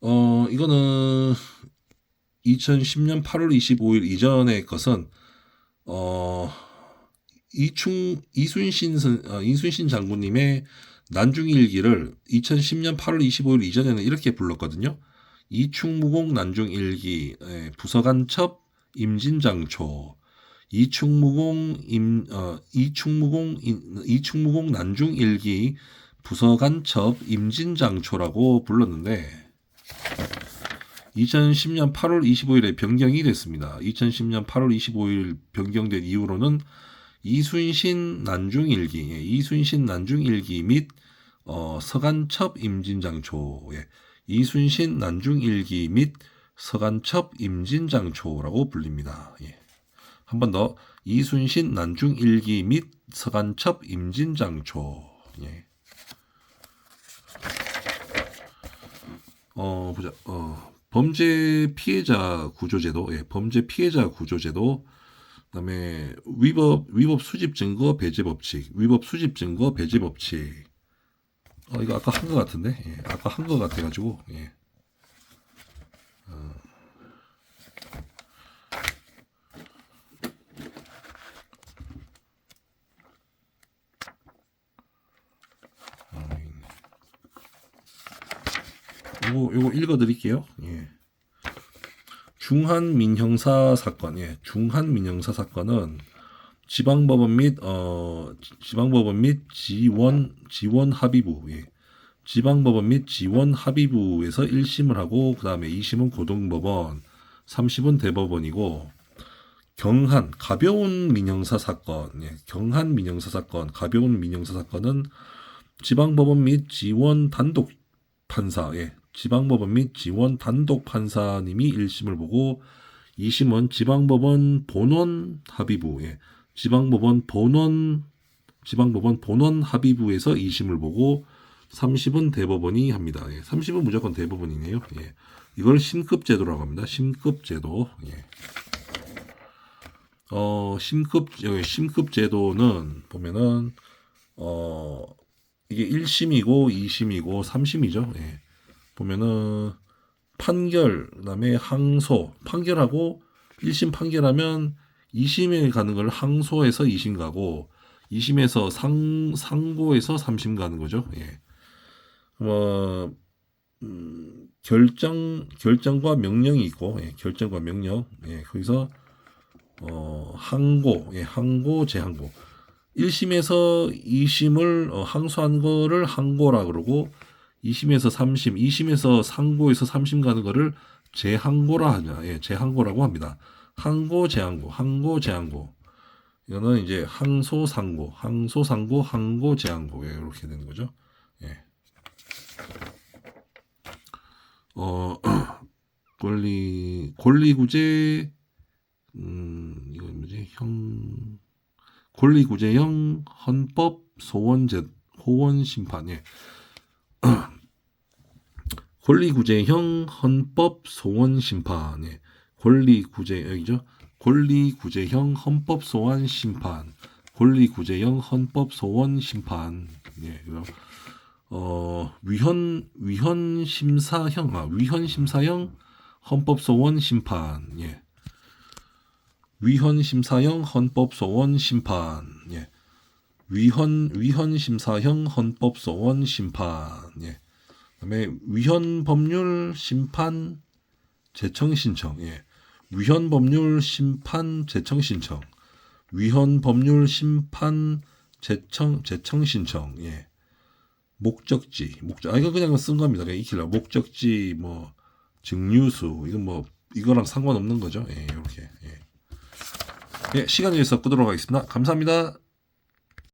어, 이거는 2010년 8월 25일 이전의 것은 어, 이충 이순신 선, 어, 이순신 장군님의 난중일기를 2010년 8월 25일 이전에는 이렇게 불렀거든요. 이충무공 난중일기 예, 부서간첩 임진장초 이충무공 임 어, 이충무공 인- 이충무공 난중일기 부서간첩 임진장초라고 불렀는데 2010년 8월 25일에 변경이 됐습니다. 2010년 8월 25일 변경된 이후로는 이순신 난중일기, 예, 이순신 난중일기 및 어, 서간첩 임진장초, 예, 이순신 난중일기 및 서간첩 임진장초라고 불립니다. 예. 한 번 더 이순신 난중일기 및 서간첩 임진장초. 예. 어 보자. 어 범죄 피해자 구조제도, 예, 범죄 피해자 구조제도, 그다음에 위법 위법 수집 증거 배제 법칙, 위법 수집 증거 배제 법칙. 어 이거 아까 한 거 같은데, 예, 아까 한 거 같아 가지고, 예. 어. 아, 여기 있네. 요거 요거 읽어드릴게요. 예. 중한 민형사 사건, 예, 중한 민형사 사건은 지방법원 및 어, 지방법원 및 지원 지원 합의부, 예, 지방법원 및 지원 합의부에서 1심을 하고 그 다음에 2심은 고등법원, 3심은 대법원이고 경한 가벼운 민형사 사건, 예, 경한 민형사 사건, 가벼운 민형사 사건은 지방법원 및 지원 단독 판사, 예, 지방법원 및 지원 단독 판사님이 1심을 보고 2심은 지방법원 본원 합의부, 예, 지방법원 본원 지방법원 본원 합의부에서 2심을 보고 30은 대법원이 합니다. 예, 30은 무조건 대법원이네요. 예, 이걸 심급제도라고 합니다. 심급제도. 예. 어, 심급 심급제도는 보면은 어 이게 1심이고 2심이고 3심이죠. 예. 보면은 판결 그다음에 항소 판결하고 1심 판결하면 2심에 가는 걸 항소해서 2심 가고 2심에서 상 상고해서 3심 가는 거죠. 예. 어, 음, 결정 결정과 명령이 있고 예, 결정과 명령 예, 거기서 어, 항고 예, 항고 재항고 1심에서 2심을 어, 항소한 거를 항고라 그러고 2심에서 3심, 2심에서 상고에서 3심 가는 거를 재항고라 하냐. 예, 재항고라고 합니다. 항고, 재항고, 항고, 재항고. 이거는 이제 항소, 상고, 항소, 상고, 항고, 재항고. 예, 이렇게 되는 거죠. 예. 어, 권리, 권리구제, 음, 이거 뭐지? 형, 권리구제형 헌법 소원제, 호원 심판. 예. 권리구제형 헌법 소원 심판. 예. 권리구제 여기죠. 권리구제형 헌법 소원 심판. 권리구제형 헌법 소원 심판. 예. 어 위헌 위헌 심사형 아 위헌 심사형 헌법 소원 심판. 예. 위헌 심사형 헌법 소원 심판. 예. 위헌 위헌 심사형 헌법 소원 심판. 예. 그다음에 위헌 법률 심판 제청 신청. 예. 위헌 법률 심판 제청 신청. 위헌 법률 심판 제청 제청 신청. 예. 목적지. 목적 아 이거 그냥 쓴 겁니다. 그냥 익히려 목적지 뭐 증류수 이건 뭐 이거랑 상관없는 거죠. 예, 이렇게. 예. 예, 시간이 있어 끄도록 하겠습니다. 감사합니다.